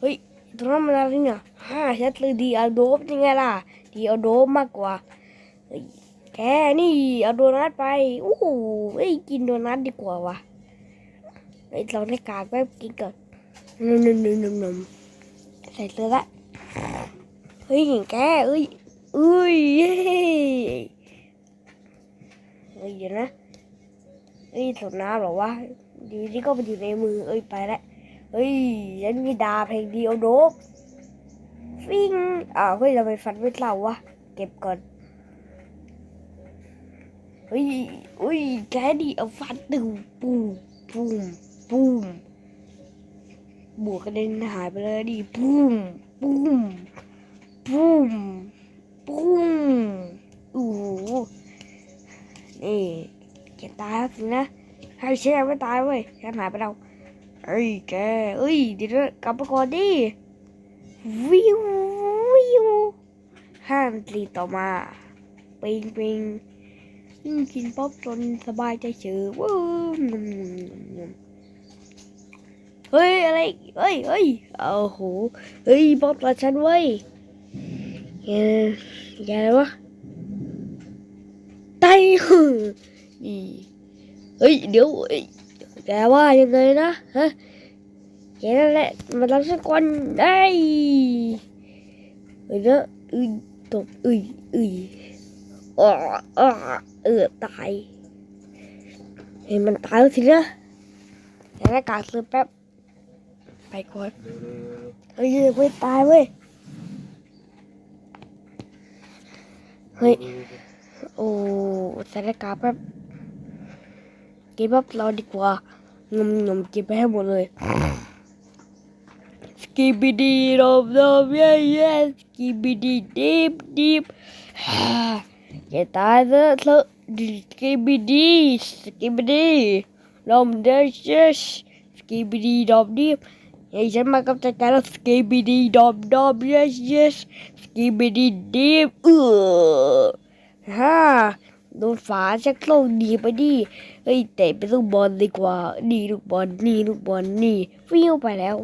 เฮ้ยตรงนั้นมันอะไรเนี่ยฮ่าชัดเลยดีเอาโดบยังไงล่ะดีเอาโดบมากกว่าเฮ้ยแกนี่เอาโดนัทไปอู้หูเฮ้ยกินโดนัทดีกว่าวะเฮ้ยเราในกากแป๊บกินก่อนนุ่มนมนมนุ่มนมใส่เลยละเฮ้ยแกเอ้ยเอ้ยเฮ้ยเฮ้ยเดี๋ยวนะเฮ้ยสดน้ำหรอวะดีที่ก็ไปอยู่ในมือเอ้ยไปแล้ว เฮ้ยฉันมีดาเพลงเดียวโดบฟิงอ้าวเฮ้ยเราไปฟันไม่เล่าวะ เก็บก่อน เฮ้ยอุ้ยแกดีเอาฟันตึงปูมปูมปูมบวกกระเด็นหายไปเลยดิปูมปูมปูมปูมโอ้โหนี่แกตายแล้วสินะ ให้แช่ไม่ตายเว้ยแค่หายไปแล้ว เอ้ยแกเอ้ยเดี๋ยวกลับมาก่อนดิวิววิวห้านาทีต่อมาปิงปิงอืมกินป๊อปจนสบายใจเฉยว้าวเฮ้ยอะไรเฮ้ยเฮ้ยโอ้โหเฮ้ยป๊อปละฉันเว้ยแกแกอะไรวะไตหือนี่เฮ้ยเดี๋ยวเอ้ย แกว่ายังไงนะฮะแกนั่นแหละมาทำฉัก่อนได้เฮ้ยเนอะอึยตบอึยอึยอ๋ออ๋อเออตายเห็นมันตายแล้วสินะแต่หน้ากากซื้อแป๊บไปก่อนเฮ้ยยังไม่ตายเว้ยเฮ้ยโอ้ใส่หน้ากากแป๊บ กินแป๊บรอดีกว่างมงมกินไปให้หมดเลยสกิบิดีดอมดอมเย้เย้สกิบิดีดิบดิบอย่าตายเถอะเถอะสกิบิดีสกิบิดีลมเดชสกิบิดีดอมดิบไอ้ฉันมากับจัดการสกิบิดีดอมดอมเยสเยสสกิบิดีดิบเออฮ่า โดนฝาชักโลกดีไปดิเฮ้ยเตะไปลูกบอลดีกว่า นี่ลูกบอลนี่ลูกบอลนี่ฟิวไปแล้ว